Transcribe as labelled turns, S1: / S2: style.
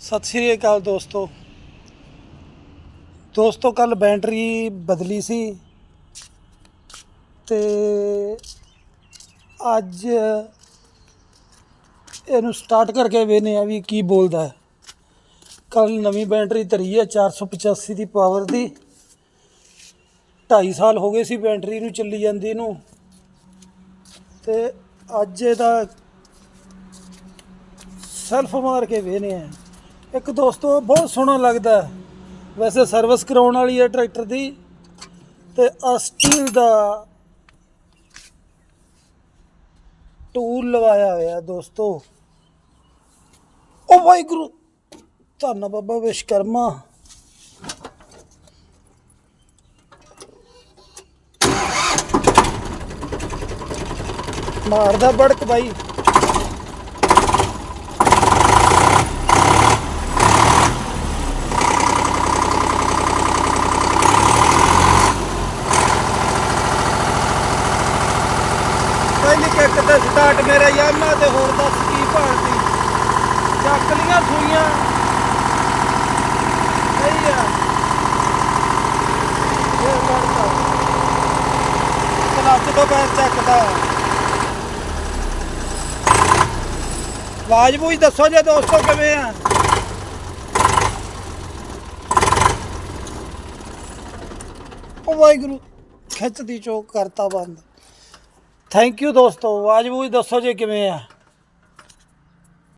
S1: ਸਤਿ ਸ਼੍ਰੀ ਅਕਾਲ ਦੋਸਤੋ। ਦੋਸਤੋ ਕੱਲ ਬੈਟਰੀ ਬਦਲੀ ਸੀ ਤੇ ਅੱਜ ਇਹਨੂੰ ਸਟਾਰਟ ਕਰਕੇ ਵੇਨੇ ਆ ਵੀ ਕੀ ਬੋਲਦਾ ਹੈ। ਕੱਲ ਨਵੀਂ ਬੈਟਰੀ ਧਰੀ ਹੈ 485 ਦੀ ਪਾਵਰ ਦੀ। 2.5 ਸਾਲ ਹੋ ਗਏ ਸੀ ਬੈਟਰੀ ਨੂੰ, ਚੱਲੀ ਜਾਂਦੀ ਨੂੰ। ਤੇ ਅੱਜ ਇਹਦਾ ਸੈਲਫ ਮਾਰ ਕੇ ਵੇਨੇ ਆ ਇੱਕ ਦੋਸਤੋ, ਬਹੁਤ ਸੋਹਣਾ ਲੱਗਦਾ ਵੈਸੇ ਸਰਵਿਸ ਕਰਾਉਣ ਵਾਲੀ ਹੈ ਟਰੈਕਟਰ ਦੀ। ਤੇ ਆ ਸਟੀਲ ਦਾ ਟੂਲ ਲਵਾਇਆ ਹੋਇਆ ਦੋਸਤੋ। ਓ ਵਾਹਿਗੁਰੂ, ਧੰਨ ਬਾਬਾ ਵਿਸ਼ਕਰਮਾ ਮਾਰਦਾ ਬੜਕ ਬਾਈ। ਪਹਿਲੀ ਕਿੱਕ ਤੇ ਸਟਾਰਟ ਮੇਰਾ ਯਾਮਾ ਤੇ ਹੋਰ ਦੱਸ ਕੀ ਭਾਲਦੀ ਚੱਕ ਲੀਆਂ ਸੂਈਆਂ। ਸਹੀ ਆ। ਇਹ ਕਰਦਾ ਕਲੱਚ ਤੋਂ ਪੈਰ ਚੱਕਦਾ। ਆਵਾਜ਼ ਬੂਝ ਦੱਸੋ ਜੇ ਦੋਸਤੋ ਕਿਵੇਂ ਆ? ਉਹ ਵਾਹਿਗੁਰੂ ਖਿੱਚਦੀ ਚੋਕ ਕਰਤਾ ਬੰਦ। ਥੈਂਕ ਯੂ ਦੋਸਤੋ ਆਵਾਜ਼ ਬੂਝ ਦੱਸੋ ਜੇ ਕਿਵੇਂ ਆ।